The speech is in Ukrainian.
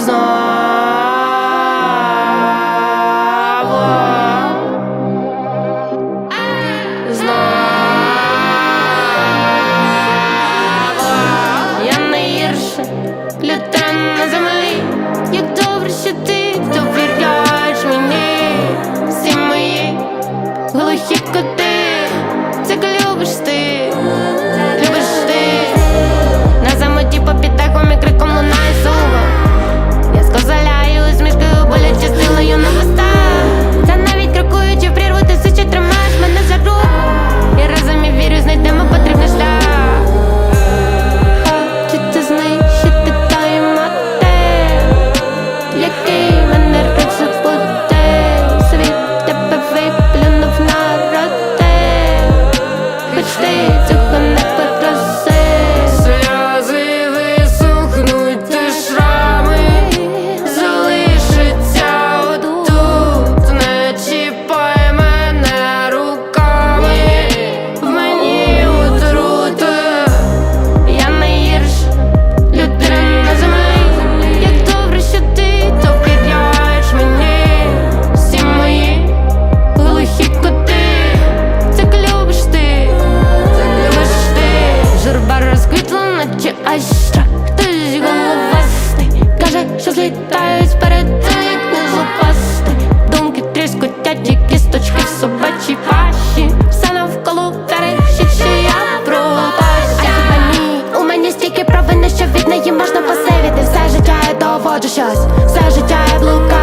songs а ще хтось головастий Каже, що злітають перед як не зупасти Думки тріскотять, і кісточки в собачій пащі Все навколо перехід, що я пропаща А хіба ні, у мені стільки провини, що від неї можна посивіти Все життя я доводжу щось, все життя я блукаю.